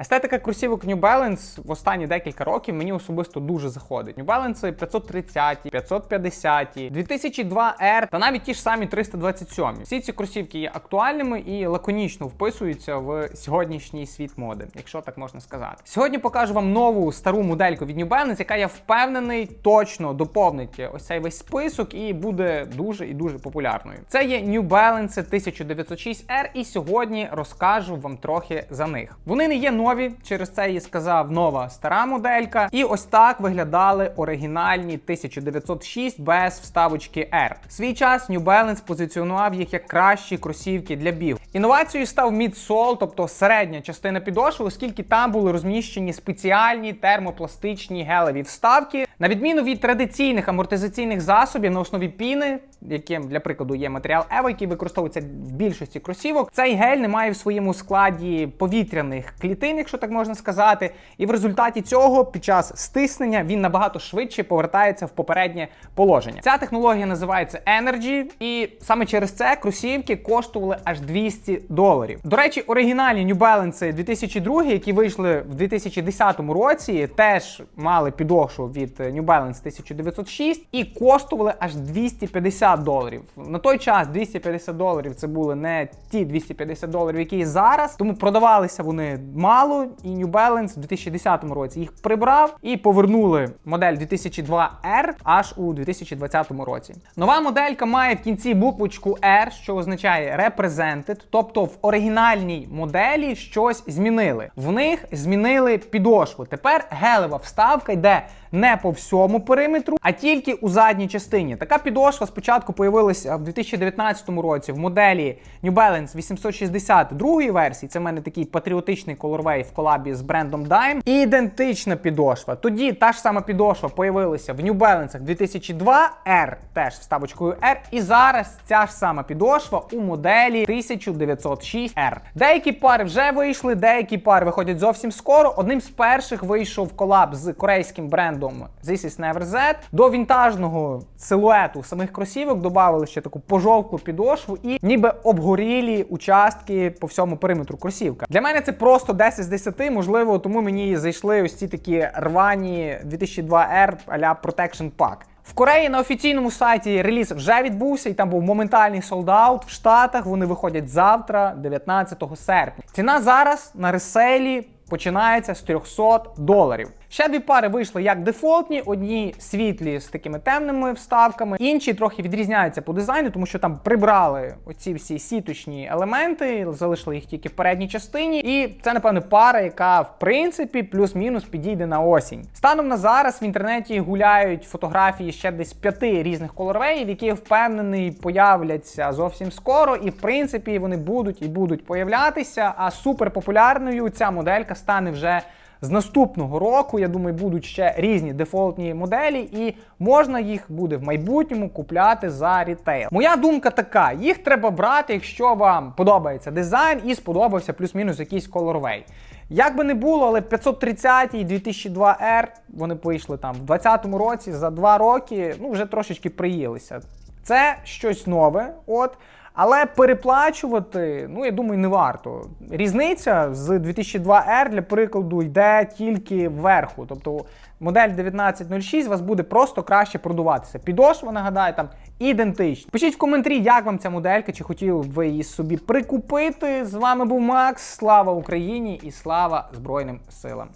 Естетика кросівок New Balance в останні декілька років мені особисто дуже заходить. New Balance 530, 550, 2002 R та навіть ті ж самі 327. Всі ці кросівки є актуальними і лаконічно вписуються в сьогоднішній світ моди, якщо так можна сказати. Сьогодні покажу вам нову стару модельку від New Balance, яка я впевнений точно доповнить ось цей весь список і буде дуже і дуже популярною. Це є New Balance 1906R, і сьогодні розкажу вам трохи за них. Вони не є нові, через це її сказав нова стара моделька. І ось так виглядали оригінальні 1906 без вставочки R. Свій час New Balance позиціонував їх як кращі кросівки для бігу. Інновацією став мідсол, тобто середня частина підошви, оскільки там були розміщені спеціальні термопластичні гелеві вставки, на відміну від традиційних амортизаційних засобів на основі піни, яким для прикладу є матеріал Evo, який використовується в більшості кросівок. Цей гель не має в своєму складі повітряних клітин, якщо так можна сказати. І в результаті цього, під час стиснення, він набагато швидше повертається в попереднє положення. Ця технологія називається Energy, і саме через це кросівки коштували аж 200 доларів. До речі, оригінальні New Balance 2002, які вийшли в 2010 році, теж мали підошву від New Balance 1906 і коштували аж 250 доларів. На той час 250 доларів це були не ті 250 доларів, які зараз, тому продавалися вони мало. І New Balance в 2010 році їх прибрав і повернули модель 2002R аж у 2020 році. Нова моделька має в кінці буквочку R, що означає represented, тобто в оригінальній моделі щось змінили. В них змінили підошву. Тепер гелева вставка йде не по всьому периметру, а тільки у задній частині. Така підошва спочатку появилася в 2019 році в моделі New Balance 862 версії. Це в мене такий патріотичний колорвей в колабі з брендом Dime. І ідентична підошва. Тоді та ж сама підошва появилася в New Balance 2002 R, теж вставочкою R. І зараз ця ж сама підошва у моделі 1906 R. Деякі пари вже вийшли, деякі пари виходять зовсім скоро. Одним з перших вийшов колаб з корейським брендом This is Never Z. До вінтажного силуету самих кросівок додали ще таку пожовклу підошву і ніби обгорілі участки по всьому периметру кросівка. Для мене це просто 10 з 10, можливо, тому мені зайшли ось ці такі рвані 2002R а-ля Protection Pack. В Кореї на офіційному сайті реліз вже відбувся, і там був моментальний солдаут. В Штатах вони виходять завтра, 19 серпня. Ціна зараз на реселі починається з 300 доларів. Ще дві пари вийшли як дефолтні, одні світлі з такими темними вставками, інші трохи відрізняються по дизайну, тому що там прибрали оці всі сіточні елементи, залишили їх тільки в передній частині. І це, напевно, пара, яка в принципі плюс-мінус підійде на осінь. Станом на зараз в інтернеті гуляють фотографії ще десь п'яти різних колорвеїв, які впевнений появляться зовсім скоро, і в принципі вони будуть і будуть появлятися. А суперпопулярною ця моделька стане вже. З наступного року, я думаю, будуть ще різні дефолтні моделі, і можна їх буде в майбутньому купляти за рітейл. Моя думка така: їх треба брати, якщо вам подобається дизайн і сподобався плюс-мінус якийсь колорвей. Як би не було, але 530 і 2002R вони вийшли там в 2020 році за два роки, ну вже трошечки приїлися. Це щось нове, от. Але переплачувати, ну я думаю, не варто. Різниця з 2002R, для прикладу, йде тільки вверху. Тобто модель 1906 вас буде просто краще продуватися. Підошва, нагадаю, там ідентична. Пишіть в коментарі, як вам ця моделька, чи хотіли б ви її собі прикупити. З вами був Макс. Слава Україні і слава Збройним силам.